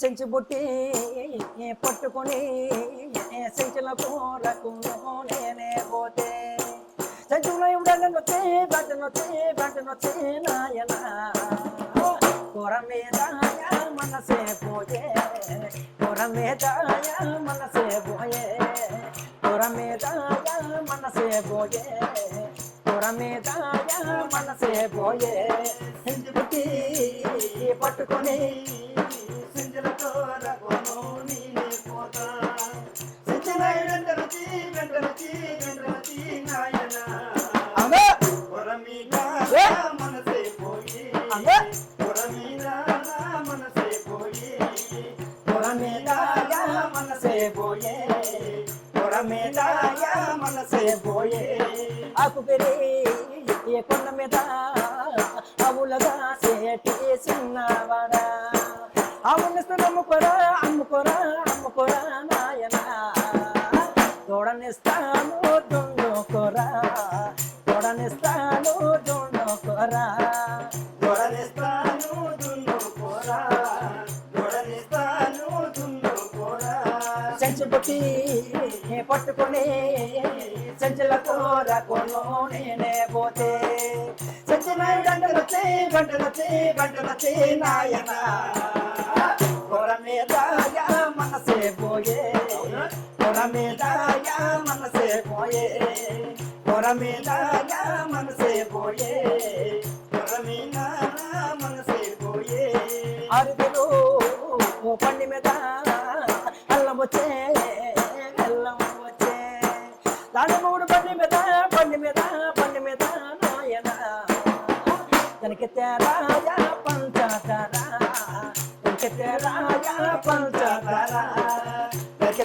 సెంచి బుట్టి పట్టుకొని సెంచుల కూరకు నేనే పోతే. సెంచులో ఇవ్వడనొచ్చే బట్టనొచ్చే బట్టనొచ్చే నాయన. కూర మీద మనసే పోయే కూర మీద మనసే పోయే. కూర మీద మనసే పోయే. కూర మీద మనసే పోయే బుట్టి పట్టుకొని. సింజలతో రకోను నీనే పోతా. సింజలై వెంటనచి వెంటనచి వెంటనచి నాయన పొరమీద? మనసే పోయి. పొరమీద మనసే పోయి. కూర మీద మనసే పోయే పొర మీద మనసే పోయే. ఆకు పెరి ఏ కొండ మీద అవులగా సేటి చిన్నవాడా. అవునిస్తూ అమ్ముకోరా అమ్ముకోరా అమ్ముకోరా నాయన. తోడనిస్తాను దుండుకోరా. తోడనిస్తాను దుండుకోరా. సంచి పుట్టి పట్టుకొని సంచుల కూర కొను నేనే పోతే సంచిన గంటలచే గంటలచే గంటలచే నాయన. కొర మీద మనసే పోయే. కొర మీద మనసే పోయే. కొర మీద మనసే పోయే. కొర మీద మనసే పోయే. అరుగులు అల్లం వచ్చే అల్లం వచ్చే దాని మూడు బండి మీద పండి మీద పండి మీద నాయన దానికి తేరాయా పంచదార దానికి తేరాయా దానికి